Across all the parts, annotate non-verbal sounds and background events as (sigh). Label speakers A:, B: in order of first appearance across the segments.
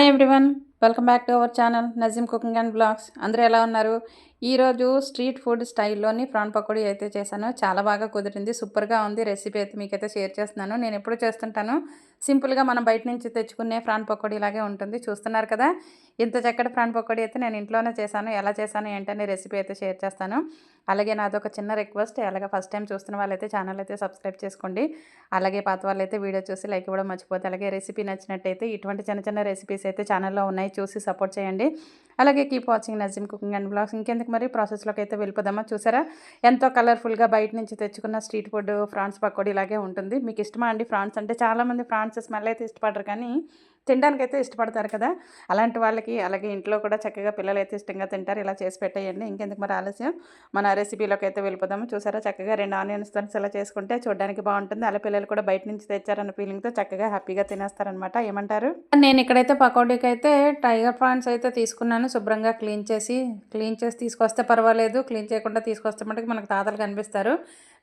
A: Hi everyone welcome back to our channel Nazeem cooking and blogs అందరూ ఎలా ఉన్నారు? ఈరోజు స్ట్రీట్ ఫుడ్ స్టైల్లోని ప్రాన్ పకోడీ అయితే చేశాను. చాలా బాగా కుదిరింది. సూపర్గా ఉంది రెసిపీ అయితే మీకైతే షేర్ చేస్తున్నాను. నేను ఎప్పుడు చేస్తుంటాను. సింపుల్గా మనం బయట నుంచి తెచ్చుకునే ఫ్రాన్ పకోడీ లాగే ఉంటుంది. చూస్తున్నారు కదా? ఇంత చక్కటి ఫ్రాన్ పకోడీ అయితే నేను ఇంట్లోనే చేశాను. ఎలా చేశాను ఏంటనే రెసిపీ అయితే షేర్ చేస్తాను. అలాగే నాది ఒక చిన్న రిక్వెస్ట్. అలాగే ఫస్ట్ టైం చూస్తున్న వాళ్ళైతే ఛానల్ అయితే సబ్స్క్రైబ్ చేసుకోండి. అలాగే పాత వాళ్ళైతే వీడియో చూసి లైక్ ఇవ్వడం మర్చిపోతే అలాగే రెసిపీ నచ్చినట్టయితే ఇటువంటి చిన్న చిన్న రెసిపీస్ అయితే ఛానల్లో ఉన్నాయి. చూసి సపోర్ట్ చేయండి. అలాగే keep watching Nazeem cooking and blogs ఇంకెందుకు మరి? ప్రాసెస్లోకి అయితే వెళ్ళిపోదామా? చూసారా? ఎంతో కలర్ఫుల్గా బయట నుంచి తెచ్చుకున్న స్ట్రీట్ ఫుడ్ ఫ్రాన్స్ పకోడీ ఇలాగే ఉంటుంది. మీకు ఇష్టమా అండి ఫ్రాన్స్? అంటే చాలామంది ఫ్రాన్స్ స్మెల్ అయితే ఇష్టపడరు కానీ తినడానికి అయితే ఇష్టపడతారు కదా. అలాంటి వాళ్ళకి అలాగే ఇంట్లో కూడా చక్కగా పిల్లలు అయితే ఇష్టంగా తింటారు. ఇలా చేసి పెట్టేయండి. ఇంకెందుకు మరి ఆలస్యం? మన రెసిపీలోకి అయితే వెళ్ళిపోదాము చూసారా? చక్కగా రెండు ఆనియన్స్తో ఇలా చేసుకుంటే చూడడానికి బాగుంటుంది. అలా పిల్లలు కూడా బయట నుంచి తెచ్చారన్న ఫీలింగ్తో చక్కగా హ్యాపీగా తినేస్తారనమాట ఏమంటారు? నేను ఇక్కడైతే పకోడీకి అయితే టైగర్ ప్రాన్స్ అయితే తీసుకున్నాను. శుభ్రంగా క్లీన్ చేసి క్లీన్ చేసి తీసుకొస్తే పర్వాలేదు. క్లీన్ చేయకుండా తీసుకొస్తే మటుకు మనకు తాతలు కనిపిస్తారు.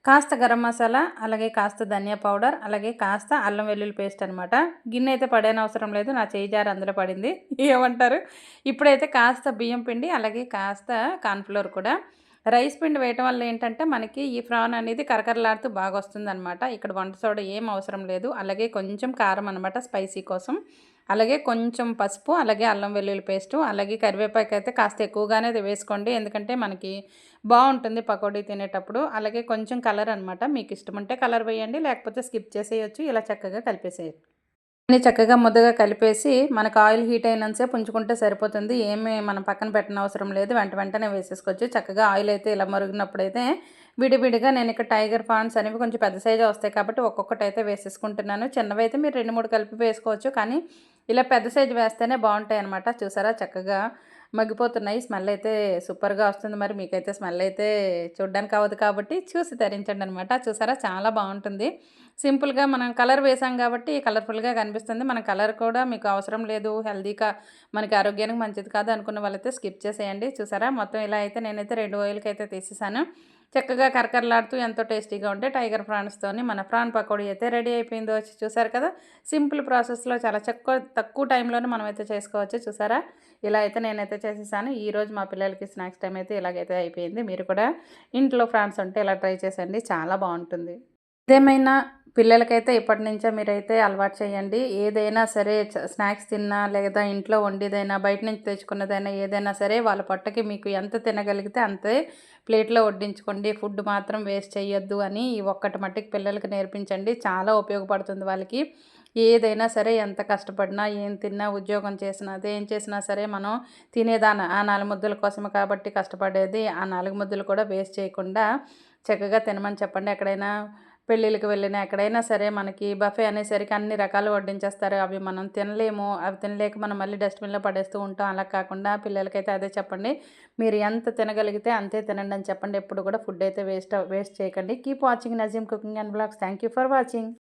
A: కాస్త గరం మసాలా అలాగే కాస్త ధనియా పౌడర్ అలాగే కాస్త అల్లం వెల్లుల్లి పేస్ట్ అనమాట గిన్నె అయితే పడేన అవసరం లేదు నా చేయి జారు అందులో పడింది. (laughs) ఏమంటారు? ఇప్పుడైతే కాస్త బియ్యం పిండి అలాగే కాస్త కార్న్ఫ్లోర్ కూడా. రైస్ పిండి వేయటం వల్ల ఏంటంటే మనకి ఈ ఫ్రాన్ అనేది కరకరలాడుతూ బాగా వస్తుందన్నమాట. ఇక్కడ వంట సోడా ఏం అవసరం లేదు అలాగే కొంచెం కారం అనమాట స్పైసీ కోసం. అలాగే కొంచెం పసుపు అలాగే అల్లం వెల్లుల్లి పేస్టు అలాగే కరివేపాకు అయితే కాస్త ఎక్కువగానే వేసుకోండి. ఎందుకంటే మనకి బాగుంటుంది పకోడీ తినేటప్పుడు. అలాగే కొంచెం కలర్ అనమాట మీకు ఇష్టం ఉంటే కలర్ వేయండి లేకపోతే స్కిప్ చేసేయచ్చు. ఇలా చక్కగా కలిపేసేయచ్చు. అన్నీ చక్కగా ముద్దగా కలిపేసి మనకు ఆయిల్ హీట్ అయినంతసేపు ఉంచుకుంటే సరిపోతుంది. ఏమి మనం పక్కన పెట్టిన అవసరం లేదు. వెంట వెంటనే వేసేసుకోవచ్చు. చక్కగా ఆయిల్ అయితే ఇలా మరుగునప్పుడైతే విడివిడిగా నేను ఇక్కడ టైగర్ ఫాన్స్ అనేవి కొంచెం పెద్ద సైజు వస్తాయి కాబట్టి ఒక్కొక్కటి అయితే వేసేసుకుంటున్నాను. చిన్నవి అయితే మీరు రెండు మూడు కలిపి వేసుకోవచ్చు. కానీ ఇలా పెద్ద సైజు వేస్తేనే బాగుంటాయి అనమాట చూసారా? చక్కగా మగ్గిపోతున్నాయి. స్మెల్ అయితే సూపర్గా వస్తుంది. మరి మీకైతే స్మెల్ అయితే చూడడానికి అవ్వదు కాబట్టి చూసి ధరించండి అనమాట చూసారా? చాలా బాగుంటుంది. సింపుల్గా మనం కలర్ వేసాం కాబట్టి కలర్ఫుల్గా కనిపిస్తుంది. మన కలర్ కూడా మీకు అవసరం లేదు. హెల్దీగా మనకి ఆరోగ్యానికి మంచిది కాదు అనుకున్న వాళ్ళైతే స్కిప్ చేసేయండి. చూసారా? మొత్తం ఇలా అయితే నేనైతే రెండు ఆయిల్కి అయితే తీసేసాను. చక్కగా కరకరలాడుతూ ఎంతో టేస్టీగా ఉంటే టైగర్ ప్రాన్స్తోని మన ప్రాన్ పకోడీ అయితే రెడీ అయిపోయిందో వచ్చి చూసారు కదా? సింపుల్ ప్రాసెస్లో చాలా తక్కువ తక్కువ టైంలోనే మనం అయితే చేసుకోవచ్చు. చూసారా? ఇలా అయితే నేనైతే చేసేసాను. ఈరోజు మా పిల్లలకి స్నాక్స్ టైం అయితే ఇలాగైతే అయిపోయింది. మీరు కూడా ఇంట్లో ఫ్రాన్స్ ఉంటే ఇలా ట్రై చేసండి చాలా బాగుంటుంది. ఏదేమైనా పిల్లలకైతే ఇప్పటి నుంచే మీరైతే అలవాటు చేయండి. ఏదైనా సరే స్నాక్స్ తిన్నా లేదా ఇంట్లో వండిదైనా బయట నుంచి తెచ్చుకున్నదైనా ఏదైనా సరే వాళ్ళ పొట్టకి మీకు ఎంత తినగలిగితే అంతే ప్లేట్లో వడ్డించుకోండి. ఫుడ్ మాత్రం వేస్ట్ చేయొద్దు అని ఈ ఒక్కటి మట్టికి పిల్లలకి నేర్పించండి. చాలా ఉపయోగపడుతుంది వాళ్ళకి. ఏదైనా సరే ఎంత కష్టపడినా ఏం తిన్నా ఉద్యోగం చేసినా అదేం చేసినా సరే మనం తినేదాన ఆ నాలుగు ముద్దల కోసమే కాబట్టి కష్టపడేది ఆ నాలుగు ముద్దలు కూడా వేస్ట్ చేయకుండా చక్కగా తినమని చెప్పండి ఎక్కడైనా. పెళ్ళిళ్ళకి వెళ్ళినా ఎక్కడైనా సరే మనకి బఫే అనేసరికి అన్ని రకాలు వడ్డించేస్తారు. అవి మనం తినలేము. అవి తినలేక మనం మళ్ళీ డస్ట్బిన్లో పడేస్తూ ఉంటాం. అలా కాకుండా పిల్లలకైతే అదే చెప్పండి. మీరు ఎంత తినగలిగితే అంతే తినండి అని చెప్పండి. ఎప్పుడు కూడా ఫుడ్ అయితే వేస్ట్ వేస్ట్ చేయకండి. Keep watching Nazeem cooking and blogs. Thank you for watching.